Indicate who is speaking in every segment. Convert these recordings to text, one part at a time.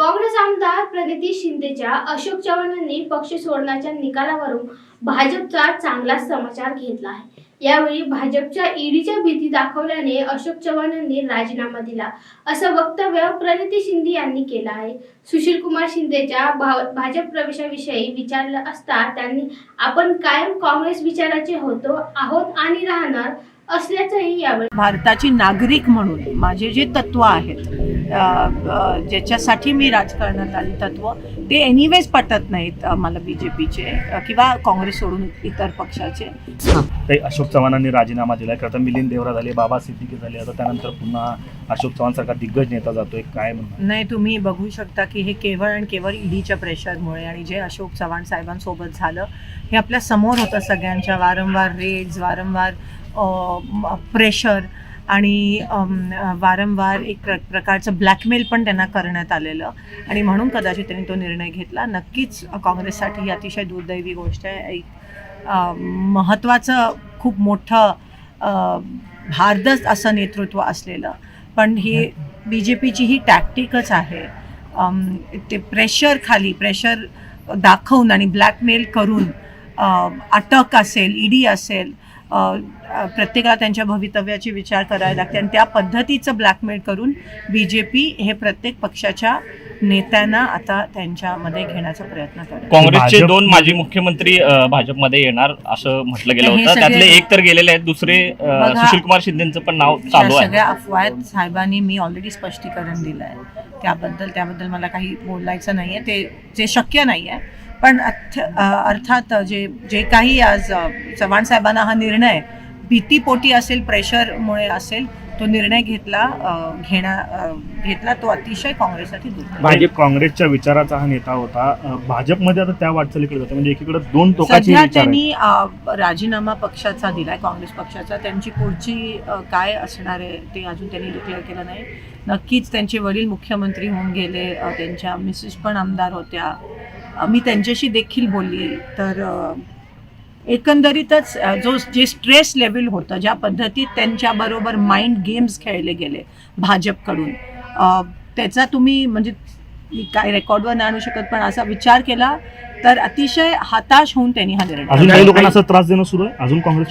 Speaker 1: काँग्रेस आमदार प्रगती शिंदेच्या अशोक चव्हाणांनी पक्ष सोडण्याच्या निकालावरून भाजपचा चांगलाच समाचार घेतला आहे. यावेळी भाजपच्या ईडीच्या भीती दाखवल्याने अशोक चव्हाणांनी राजीनामा दिला. असं वक्तव्य प्रणिती शिंदे यांनी केलं आहे. सुशील कुमार शिंदेच्या भाजप प्रवेशाविषयी विचारलं असता त्यांनी आपण कायम काँग्रेस विचाराचे होतो आहोत आणि राहणार असल्याचंही यावेळी
Speaker 2: भारताची नागरिक म्हणून माझे जे तत्व आहेत ज्याच्यासाठी मी राजकारणात आली तत्व ते एनिवेज पटत नाहीत मला बी जे पीचे किंवा काँग्रेस सोडून इतर पक्षाचे.
Speaker 3: ते अशोक चव्हाणांनी राजीनामा दिलाय. प्रथम मिलिंद देवरा झाले बाबा सिद्दीकी झाले आता त्यानंतर पुन्हा अशोक चव्हाण सारखा दिग्गज नेता जातोय काय म्हणणार
Speaker 2: नाही तुम्ही बघू शकता की हे केवळ आणि केवळ ईडीच्या प्रेशरमुळे आणि जे अशोक चव्हाण साहेबांसोबत झालं हे आपल्यासमोर होतं सगळ्यांच्या. वारंवार रेड्स वारंवार प्रेशर आणि वारंवार एक प्र प्रकारचं ब्लॅकमेल पण त्यांना करण्यात आलेलं. आणि म्हणून कदाचित त्यांनी तो निर्णय घेतला. नक्कीच काँग्रेससाठी ही अतिशय दुर्दैवी गोष्ट आहे. एक महत्त्वाचं खूप मोठं भारदस्त असं नेतृत्व असलेलं. पण ही बी जे पीची ही टॅक्टिकच आहे ते प्रेशर खाली प्रेशर दाखवून आणि ब्लॅकमेल करून अटक असेल ईडी असेल प्रत्येकाला त्यांच्या भवितव्याची विचार करायला लागते. आणि त्या पद्धतीचं ब्लॅकमेल करून बी जे पी हे प्रत्येक पक्षाच्या नेत्यांना आता त्यांच्यामध्ये घेण्याचा प्रयत्न करत
Speaker 4: काँग्रेसचे दोन माजी मुख्यमंत्री भाजपमध्ये येणार असं म्हटलं गेलं होतं. त्यातले एक तर गेलेले आहेत दुसरे सुशील कुमार शिंदेचं पण नाव चालू आहे.
Speaker 2: सगळ्या अफवा आहेत साहेबांनी मी ऑलरेडी स्पष्टीकरण दिलं आहे त्याबद्दल त्याबद्दल मला काही बोलायचं नाही आहे ते जे शक्य नाही आहे पण अर्थ अ, अर्थात जे जे काही आज चव्हाण साहेबांना हा निर्णय भीतीपोटी असेल प्रेशरमुळे असेल तो निर्णय घेतला अ, घेणा अ, घेतला तो अतिशय काँग्रेससाठी
Speaker 3: भाजप काँग्रेसच्या विचाराचा हा नेता होता. भाजपमध्ये आता त्या वाटचालीकडे जाते. म्हणजे एकीकडे दोन टोकाची.
Speaker 2: त्यांनी राजीनामा पक्षाचा दिलाय काँग्रेस पक्षाचा. त्यांची पुढची काय असणार आहे ते अजून त्यांनी डिक्लेअर केलं नाही. नक्कीच त्यांचे वडील मुख्यमंत्री होऊन गेले. त्यांच्या मिसेस पण आमदार होत्या. मी त्यांच्याशी देखील बोलली. तर एकंदरीतच जो जे स्ट्रेस लेवल होतं ज्या पद्धतीत त्यांच्याबरोबर माइंड गेम्स खेळले गेले भाजपकडून त्याचा तुम्ही म्हणजे मी काय रेकॉर्डवर नाही आणू शकत पण असा विचार केला तर अतिशय हताश होऊन त्यांनी हा निर्णय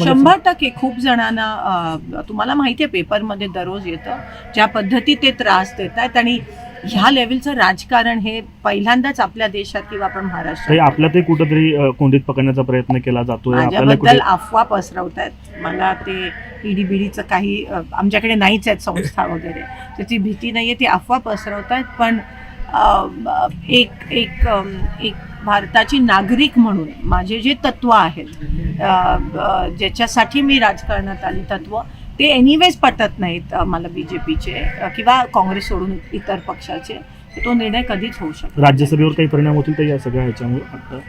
Speaker 2: शंभर टक्के. खूप जणांना तुम्हाला माहिती आहे पेपरमध्ये दररोज येतं. ज्या पद्धतीत ते त्रास देत आहेत आणि ह्या लेवलचं राजकारण हे पहिल्यांदाच आपल्या देशात किंवा आपण
Speaker 3: काही
Speaker 2: महाराष्ट्रात
Speaker 3: आपल्यातही कुठेतरी अं, कोंडीत पकडण्याचा प्रयत्न केला जातोय. आपल्याला
Speaker 2: माझ्याबद्दल अफवा पसरवत आहेत मला ते ईडी बिडीचं काही अ, आमच्याकडे नाहीच आहेत संस्था वगैरे. त्याची भीती नाही आहे ती अफवा पसरवत आहेत पण अ, ब- एक एक अम, एक भारताची नागरिक म्हणून माझे जे तत्व आहेत अ, ब- ज्याच्यासाठी मी राजकारणात आली तत्व ते एनिवेज पटत नाहीत मला बी जे पीचे किंवा काँग्रेस सोडून इतर पक्षाचे. तो निर्णय कधीच होऊ शकतो
Speaker 3: राज्यसभेवर काही परिणाम होतील तर या सगळ्या ह्याच्यामुळे? आता